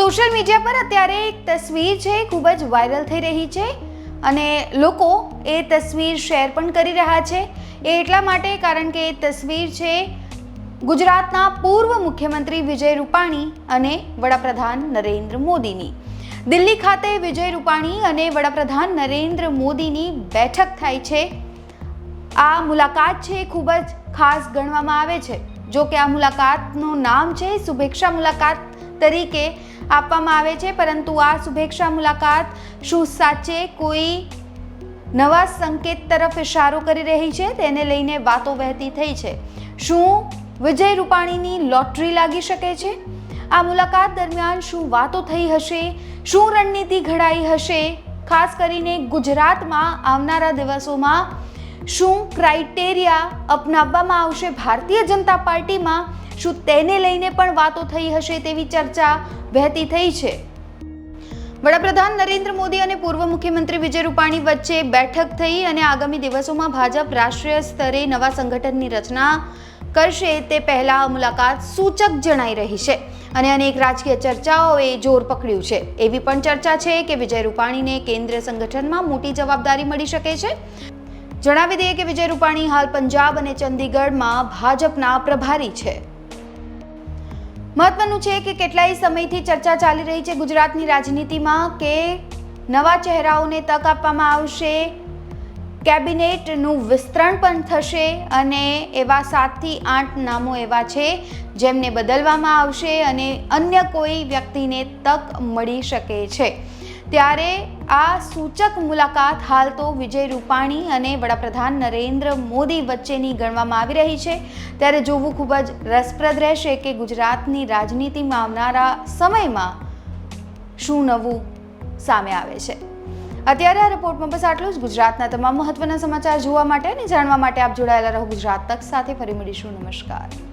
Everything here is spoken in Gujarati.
સોશિયલ મીડિયા પર અત્યારે એક તસવીર છે, ખૂબ જ વાયરલ થઈ રહી છે અને લોકો એ તસવીર શેર પણ કરી રહ્યા છે. એ એટલા માટે કારણ કે એ તસવીર છે ગુજરાતના પૂર્વ મુખ્યમંત્રી વિજય રૂપાણી અને વડાપ્રધાન નરેન્દ્ર મોદીની. દિલ્હી ખાતે વિજય રૂપાણી અને વડાપ્રધાન નરેન્દ્ર મોદીની બેઠક થાય છે. આ મુલાકાત છે ખૂબ જ ખાસ ગણવામાં આવે છે. જો કે આ મુલાકાતનું નામ છે, શુભેચ્છા મુલાકાત તરીકે આપવામાં આવે છે, પરંતુ આ શુભેચ્છા મુલાકાત શું સાચે? કોઈ નવા સંકેત તરફ ઇશારો કરી રહી છે? તેને લઈને વાતો વહેતી થઈ છે. શું વિજય રૂપાણીની લોટરી લાગી શકે છે? આ મુલાકાત દરમિયાન શું વાતો થઈ હશે? શું રણનીતિ ઘડાઈ હશે? ખાસ કરીને ગુજરાતમાં આવનારા દિવસોમાં શું ક્રાઇટેરિયા અપનાવવામાં આવશે? ભારતીય જનતા પાર્ટીમાં શું તેને લઈને પણ વાતો થઈ હશે તેવી ચર્ચા વહેતી થઈ છે. વડાપ્રધાન નરેન્દ્ર મોદી અને પૂર્વ મુખ્યમંત્રી વિજય રૂપાણી વચ્ચે બેઠક થઈ અને આગામી દિવસોમાં ભાજપ રાષ્ટ્રીય સ્તરે નવા સંગઠનની રચના કરશે તે પહેલા મુલાકાત સૂચક જણાઈ રહી છે. અને અનેક રાજકીય ચર્ચાઓએ જોર પકડ્યું છે. એવી પણ ચર્ચા છે કે વિજય રૂપાણીને કેન્દ્રીય સંગઠનમાં મોટી જવાબદારી મળી શકે છે. જણાવી દઈએ કે વિજય રૂપાણી હાલ પંજાબ અને ચંદીગઢમાં ભાજપના પ્રભારી છે. મહત્વનું છે કે કેટલાય સમયથી ચર્ચા ચાલી રહી છે ગુજરાતની રાજનીતિમાં કે નવા ચહેરાઓને તક આપવામાં આવશે, કેબિનેટનું વિસ્તરણ પણ થશે અને એવા સાતથી આઠ નામો એવા છે જેમને બદલવામાં આવશે અને અન્ય કોઈ વ્યક્તિને તક મળી શકે છે. ત્યારે આ સૂચક મુલાકાત હાલ તો વિજય રૂપાણી અને વડાપ્રધાન નરેન્દ્ર મોદી વચ્ચેની ગણવામાં આવી રહી છે. ત્યારે જોવું ખૂબ જ રસપ્રદ રહેશે કે ગુજરાતની રાજનીતિમાં આવનારા સમયમાં શું નવું સામે આવે છે. અત્યારે આ રિપોર્ટમાં બસ આટલું જ. ગુજરાતના તમામ મહત્વના સમાચાર જોવા માટે અને જાણવા માટે આપ જોડાયેલા રહો ગુજરાત તક સાથે. ફરી મળીશું. નમસ્કાર.